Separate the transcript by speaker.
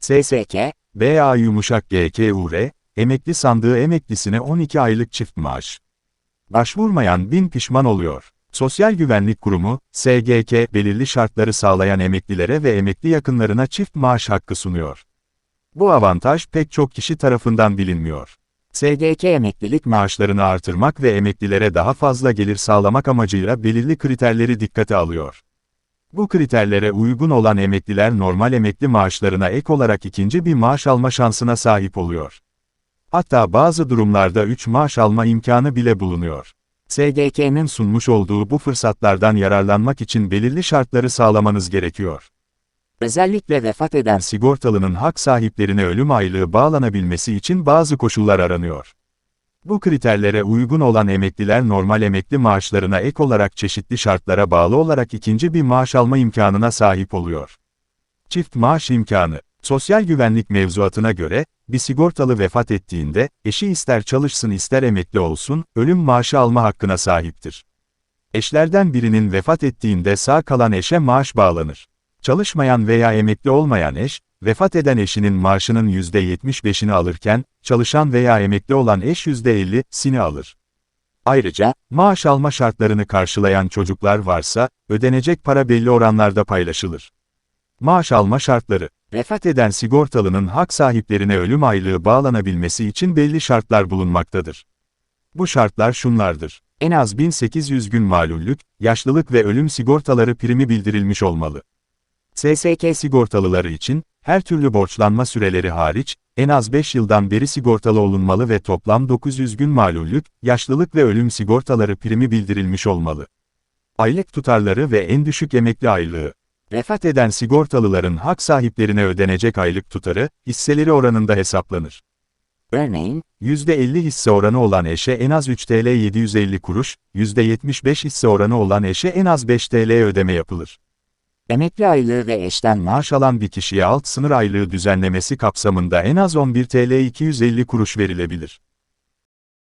Speaker 1: SSK,
Speaker 2: BA yumuşak GKUR, emekli sandığı emeklisine 12 aylık çift maaş. Başvurmayan bin pişman oluyor. Sosyal Güvenlik Kurumu, SGK, belirli şartları sağlayan emeklilere ve emekli yakınlarına çift maaş hakkı sunuyor. Bu avantaj pek çok kişi tarafından bilinmiyor.
Speaker 1: SGK emeklilik
Speaker 2: Maaşlarını artırmak ve emeklilere daha fazla gelir sağlamak amacıyla belirli kriterleri dikkate alıyor. Bu kriterlere uygun olan emekliler normal emekli maaşlarına ek olarak ikinci bir maaş alma şansına sahip oluyor. Hatta bazı durumlarda 3 maaş alma imkanı bile bulunuyor. SGK'nın sunmuş olduğu bu fırsatlardan yararlanmak için belirli şartları sağlamanız gerekiyor.
Speaker 1: özellikle vefat eden
Speaker 2: Sigortalının hak sahiplerine ölüm aylığı bağlanabilmesi için bazı koşullar aranıyor. Bu kriterlere uygun olan emekliler normal emekli maaşlarına ek olarak çeşitli şartlara bağlı olarak ikinci bir maaş alma imkanına sahip oluyor. Çift maaş imkanı Sosyal güvenlik mevzuatına göre, bir sigortalı vefat ettiğinde, eşi ister çalışsın ister emekli olsun, ölüm maaşı alma hakkına sahiptir. Eşlerden birinin vefat ettiğinde sağ kalan eşe maaş bağlanır. Çalışmayan veya emekli olmayan eş, vefat eden eşinin maaşının %75'ini alırken, çalışan veya emekli olan eş %50'sini alır. Ayrıca, maaş alma şartlarını karşılayan çocuklar varsa, ödenecek para belli oranlarda paylaşılır. Maaş alma şartları Vefat eden sigortalının hak sahiplerine ölüm aylığı bağlanabilmesi için belli şartlar bulunmaktadır. Bu şartlar şunlardır. En az 1800 gün malullük, yaşlılık ve ölüm sigortaları primi bildirilmiş olmalı. SSK sigortalıları için, her türlü borçlanma süreleri hariç, en az 5 yıldan beri sigortalı olunmalı ve toplam 900 gün malullük, yaşlılık ve ölüm sigortaları primi bildirilmiş olmalı. Aylık tutarları ve en düşük emekli aylığı. Vefat eden sigortalıların hak sahiplerine ödenecek aylık tutarı, hisseleri oranında hesaplanır.
Speaker 1: örneğin,
Speaker 2: %50 hisse oranı olan eşe en az 3 TL 750 kuruş, %75 hisse oranı olan eşe en az 5 TL ödeme yapılır.
Speaker 1: Emekli aylığı ve eşten maaş
Speaker 2: alan bir kişiye alt sınır aylığı düzenlemesi kapsamında en az 11 TL 250 kuruş verilebilir.